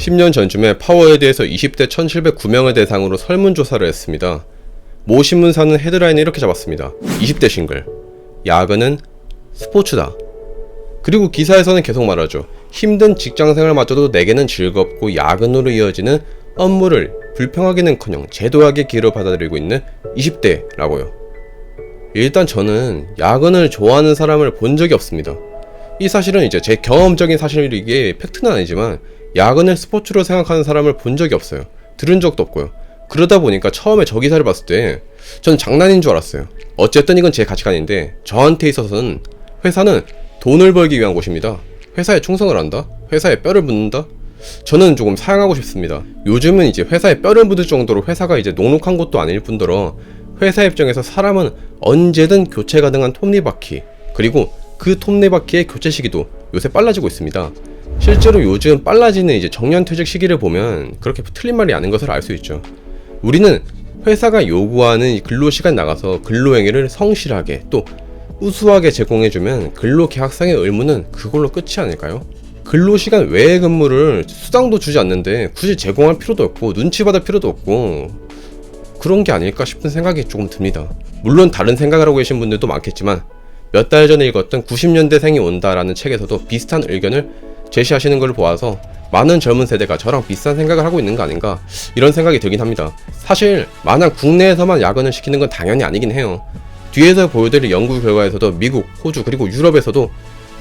10년 전쯤에 파워에 대해서 20대 1709명을 대상으로 설문조사를 했습니다. 모 신문사는 헤드라인을 이렇게 잡았습니다. 20대 싱글. 야근은 스포츠다. 그리고 기사에서는 계속 말하죠. 힘든 직장생활마저도 내게는 즐겁고 야근으로 이어지는 업무를 불평하기는커녕 제도하게 기로 받아들이고 있는 20대라고요. 일단 저는 야근을 좋아하는 사람을 본 적이 없습니다. 이 사실은 이제 제 경험적인 사실이기에 팩트는 아니지만 야근을 스포츠로 생각하는 사람을 본 적이 없어요. 들은 적도 없고요. 그러다 보니까 처음에 저 기사를 봤을 때 전 장난인 줄 알았어요. 어쨌든 이건 제 가치관인데 저한테 있어서는 회사는 돈을 벌기 위한 곳입니다. 회사에 충성을 한다? 회사에 뼈를 묻는다? 저는 조금 사양하고 싶습니다. 요즘은 이제 회사에 뼈를 묻을 정도로 회사가 이제 녹록한 곳도 아닐 뿐더러 회사 입장에서 사람은 언제든 교체 가능한 톱니바퀴 그리고 그 톱니바퀴의 교체 시기도 요새 빨라지고 있습니다. 실제로 요즘 빨라지는 이제 정년퇴직 시기를 보면 그렇게 틀린 말이 아닌 것을 알 수 있죠. 우리는 회사가 요구하는 근로시간 나가서 근로행위를 성실하게 또 우수하게 제공해주면 근로계약상의 의무는 그걸로 끝이 아닐까요? 근로시간 외의 근무를 수당도 주지 않는데 굳이 제공할 필요도 없고 눈치 받을 필요도 없고 그런 게 아닐까 싶은 생각이 조금 듭니다. 물론 다른 생각을 하고 계신 분들도 많겠지만 몇 달 전에 읽었던 90년대생이 온다라는 책에서도 비슷한 의견을 제시하시는 걸 보아서 많은 젊은 세대가 저랑 비슷한 생각을 하고 있는 거 아닌가 이런 생각이 들긴 합니다. 사실 만약 국내에서만 야근을 시키는 건 당연히 아니긴 해요. 뒤에서 보여드릴 연구 결과에서도 미국, 호주 그리고 유럽에서도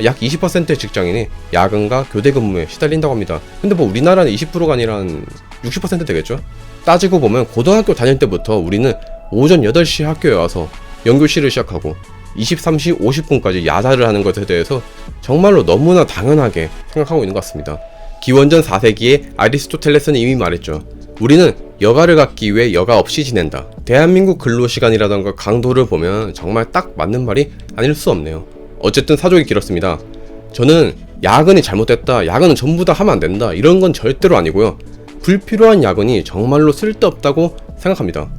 약 20%의 직장인이 야근과 교대 근무에 시달린다고 합니다. 근데 뭐 우리나라는 20%가 아니라 한 60% 되겠죠? 따지고 보면 고등학교 다닐 때부터 우리는 오전 8시 학교에 와서 연교실을 시작하고 23시 50분까지 야자를 하는 것에 대해서 정말로 너무나 당연하게 생각하고 있는 것 같습니다. 기원전 4세기에 아리스토텔레스는 이미 말했죠. 우리는 여가를 갖기 위해 여가 없이 지낸다. 대한민국 근로시간이라던가 강도를 보면 정말 딱 맞는 말이 아닐 수 없네요. 어쨌든 사족이 길었습니다. 저는 야근이 잘못됐다, 야근은 전부 다 하면 안 된다, 이런 건 절대로 아니고요. 불필요한 야근이 정말로 쓸데없다고 생각합니다.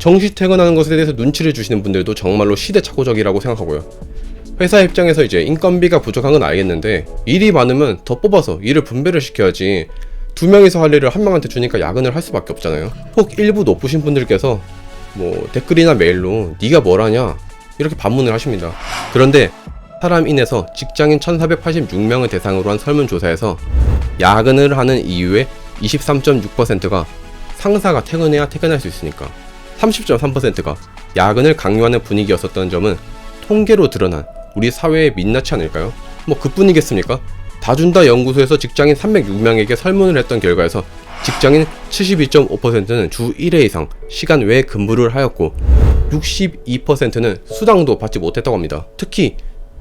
정시 퇴근하는 것에 대해서 눈치를 주시는 분들도 정말로 시대착오적이라고 생각하고요. 회사 입장에서 이제 인건비가 부족한 건 알겠는데 일이 많으면 더 뽑아서 일을 분배를 시켜야지 두 명이서 할 일을 한 명한테 주니까 야근을 할 수밖에 없잖아요. 혹 일부 높으신 분들께서 뭐 댓글이나 메일로 네가 뭘 하냐 이렇게 반문을 하십니다. 그런데 사람 인에서 직장인 1486명을 대상으로 한 설문조사에서 야근을 하는 이유의 23.6%가 상사가 퇴근해야 퇴근할 수 있으니까 30.3%가 야근을 강요하는 분위기였었던 점은 통계로 드러난 우리 사회의 민낯이 아닐까요? 뭐 그뿐이겠습니까? 다준다 연구소에서 직장인 306명에게 설문을 했던 결과에서 직장인 72.5%는 주 1회 이상 시간 외에 근무를 하였고 62%는 수당도 받지 못했다고 합니다. 특히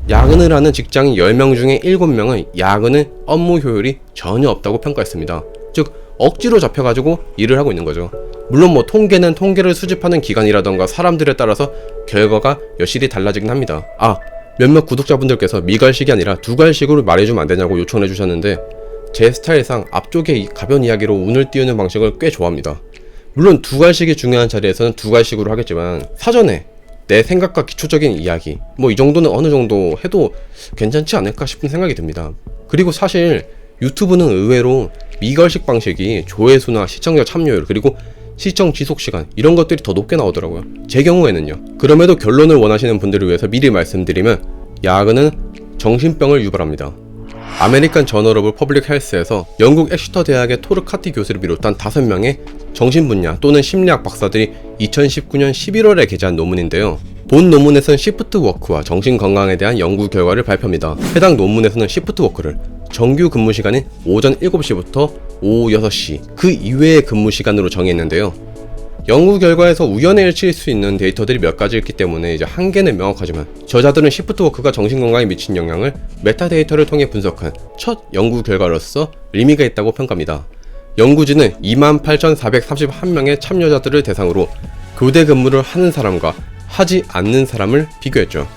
야근을 하는 직장인 10명 중에 7명은 야근의 업무 효율이 전혀 없다고 평가했습니다. 즉 억지로 잡혀가지고 일을 하고 있는 거죠. 물론 뭐 통계는 통계를 수집하는 기관이라던가 사람들에 따라서 결과가 여실히 달라지긴 합니다. 아 몇몇 구독자분들께서 미갈식이 아니라 두갈식으로 말해주면 안 되냐고 요청해 주셨는데 제 스타일상 앞쪽에 가벼운 이야기로 운을 띄우는 방식을 꽤 좋아합니다. 물론 두갈식이 중요한 자리에서는 두갈식으로 하겠지만 사전에 내 생각과 기초적인 이야기 뭐 이 정도는 어느 정도 해도 괜찮지 않을까 싶은 생각이 듭니다. 그리고 사실 유튜브는 의외로 미걸식 방식이 조회수나 시청자 참여율 그리고 시청 지속 시간 이런 것들이 더 높게 나오더라고요. 제 경우에는요. 그럼에도 결론을 원하시는 분들을 위해서 미리 말씀드리면 야근은 정신병을 유발합니다. 아메리칸 저널 오브 퍼블릭 헬스에서 영국 엑시터 대학의 토르 카티 교수를 비롯한 5명의 정신분야 또는 심리학 박사들이 2019년 11월에 게재한 논문인데요. 본 논문에서는 시프트 워크와 정신 건강에 대한 연구 결과를 발표합니다. 해당 논문에서는 시프트 워크를 정규 근무 시간인 오전 7시부터 오후 6시 그 이외의 근무 시간으로 정했는데요. 연구 결과에서 우연의 일치일 수 있는 데이터들이 몇 가지 있기 때문에 이제 한계는 명확하지만 저자들은 시프트 워크가 정신 건강에 미친 영향을 메타 데이터를 통해 분석한 첫 연구 결과로서 의미가 있다고 평가합니다. 연구진은 28,431명의 참여자들을 대상으로 교대 근무를 하는 사람과 하지 않는 사람을 비교했죠.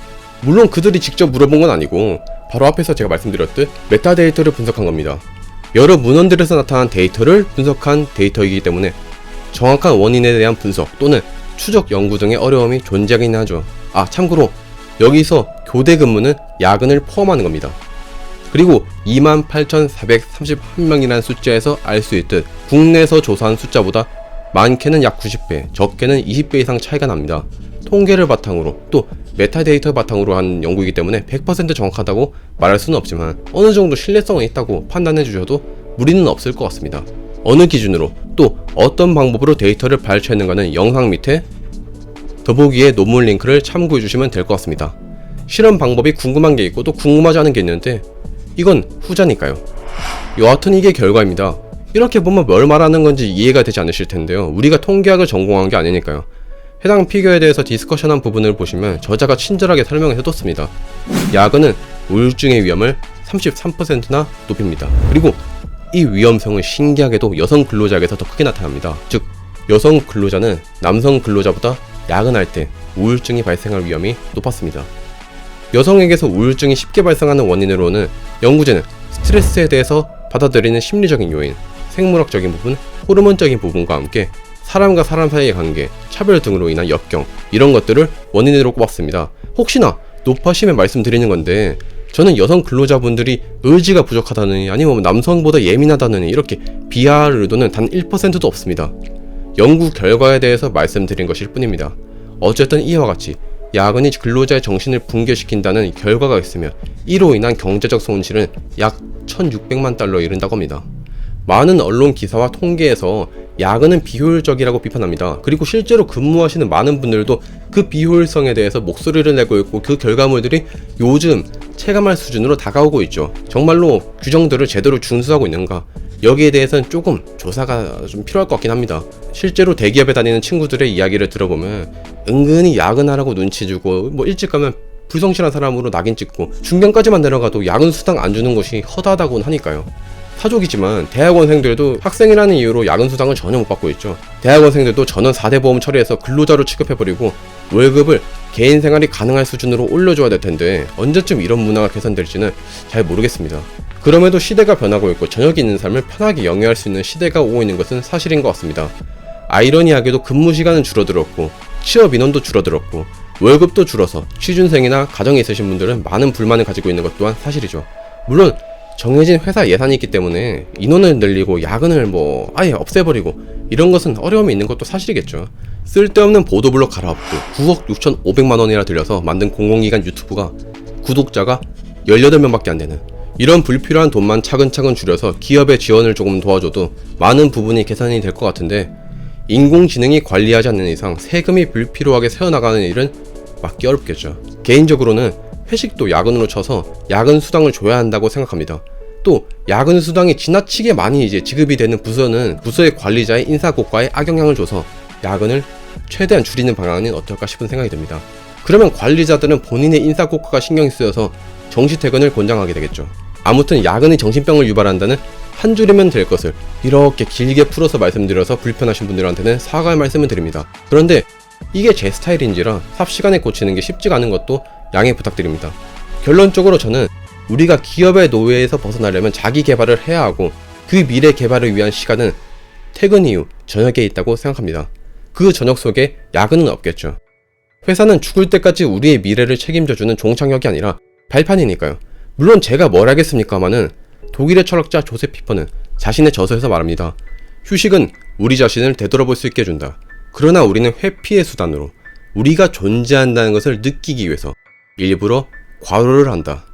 물론 그들이 직접 물어본 건 아니고 바로 앞에서 제가 말씀드렸듯 메타데이터를 분석한 겁니다. 여러 문헌들에서 나타난 데이터를 분석한 데이터이기 때문에 정확한 원인에 대한 분석 또는 추적 연구 등의 어려움이 존재하긴 하죠. 아, 참고로 여기서 교대 근무는 야근을 포함하는 겁니다. 그리고 28,431명이라는 숫자에서 알 수 있듯 국내에서 조사한 숫자보다 많게는 약 90배, 적게는 20배 이상 차이가 납니다. 통계를 바탕으로 또 메타데이터 바탕으로 한 연구이기 때문에 100% 정확하다고 말할 수는 없지만 어느 정도 신뢰성은 있다고 판단해 주셔도 무리는 없을 것 같습니다. 어느 기준으로 또 어떤 방법으로 데이터를 발췌했는가는 영상 밑에 더보기에 논문 링크를 참고해 주시면 될 것 같습니다. 실험 방법이 궁금한 게 있고 또 궁금하지 않은 게 있는데 이건 후자니까요. 여하튼 이게 결과입니다. 이렇게 보면 뭘 말하는 건지 이해가 되지 않으실 텐데요. 우리가 통계학을 전공한 게 아니니까요. 해당 피규어에 대해서 디스커션한 부분을 보시면 저자가 친절하게 설명을 해뒀습니다. 야근은 우울증의 위험을 33%나 높입니다. 그리고 이 위험성은 신기하게도 여성 근로자에게서 더 크게 나타납니다. 즉, 여성 근로자는 남성 근로자보다 야근할 때 우울증이 발생할 위험이 높았습니다. 여성에게서 우울증이 쉽게 발생하는 원인으로는 연구진은 스트레스에 대해서 받아들이는 심리적인 요인, 생물학적인 부분, 호르몬적인 부분과 함께 사람과 사람 사이의 관계, 차별 등으로 인한 역경 이런 것들을 원인으로 꼽았습니다. 혹시나 높아심에 말씀드리는 건데 저는 여성 근로자분들이 의지가 부족하다느니 아니면 남성보다 예민하다느니 이렇게 비하할 의도는 단 1%도 없습니다. 연구 결과에 대해서 말씀드린 것일 뿐입니다. 어쨌든 이와 같이 야근이 근로자의 정신을 붕괴시킨다는 결과가 있으며 이로 인한 경제적 손실은 약 1,600만 달러에 이른다고 합니다. 많은 언론 기사와 통계에서 야근은 비효율적이라고 비판합니다. 그리고 실제로 근무하시는 많은 분들도 그 비효율성에 대해서 목소리를 내고 있고 그 결과물들이 요즘 체감할 수준으로 다가오고 있죠. 정말로 규정들을 제대로 준수하고 있는가? 여기에 대해서는 조금 조사가 좀 필요할 것 같긴 합니다. 실제로 대기업에 다니는 친구들의 이야기를 들어보면 은근히 야근하라고 눈치 주고 뭐 일찍 가면 불성실한 사람으로 낙인 찍고 중견까지만 내려가도 야근 수당 안 주는 것이 허다하다고는 하니까요. 사족이지만 대학원생들도 학생이라는 이유로 야근 수당을 전혀 못 받고 있죠. 대학원생들도 전원 4대 보험 처리해서 근로자로 취급해버리고 월급을 개인 생활이 가능할 수준으로 올려줘야 될 텐데 언제쯤 이런 문화가 개선될지는 잘 모르겠습니다. 그럼에도 시대가 변하고 있고 저녁이 있는 삶을 편하게 영위할 수 있는 시대가 오고 있는 것은 사실인 것 같습니다. 아이러니하게도 근무 시간은 줄어들었고 취업 인원도 줄어들었고 월급도 줄어서 취준생이나 가정에 있으신 분들은 많은 불만을 가지고 있는 것 또한 사실이죠. 물론 정해진 회사 예산이 있기 때문에 인원을 늘리고 야근을 뭐 아예 없애버리고 이런 것은 어려움이 있는 것도 사실이겠죠. 쓸데없는 보도블록 갈아엎고 9억 6,500만 원이나 들여서 만든 공공기관 유튜브가 구독자가 18명밖에 안 되는 이런 불필요한 돈만 차근차근 줄여서 기업의 지원을 조금 도와줘도 많은 부분이 개선이 될 것 같은데 인공지능이 관리하지 않는 이상 세금이 불필요하게 새어나가는 일은 막기 어렵겠죠. 개인적으로는 회식도 야근으로 쳐서 야근 수당을 줘야 한다고 생각합니다. 또 야근 수당이 지나치게 많이 이제 지급이 되는 부서는 부서의 관리자의 인사고과에 악영향을 줘서 야근을 최대한 줄이는 방안은 어떨까 싶은 생각이 듭니다. 그러면 관리자들은 본인의 인사고과가 신경이 쓰여서 정시 퇴근을 권장하게 되겠죠. 아무튼 야근이 정신병을 유발한다는 한 줄이면 될 것을 이렇게 길게 풀어서 말씀드려서 불편하신 분들한테는 사과의 말씀을 드립니다. 그런데 이게 제 스타일인지라 삽시간에 고치는 게 쉽지가 않은 것도 양해 부탁드립니다. 결론적으로 저는 우리가 기업의 노예에서 벗어나려면 자기 개발을 해야 하고 그 미래 개발을 위한 시간은 퇴근 이후 저녁에 있다고 생각합니다. 그 저녁 속에 야근은 없겠죠. 회사는 죽을 때까지 우리의 미래를 책임져주는 종착역이 아니라 발판이니까요. 물론 제가 뭘 하겠습니까마는 독일의 철학자 조셉 피퍼는 자신의 저서에서 말합니다. 휴식은 우리 자신을 되돌아볼 수 있게 해준다. 그러나 우리는 회피의 수단으로 우리가 존재한다는 것을 느끼기 위해서 일부러 과로를 한다.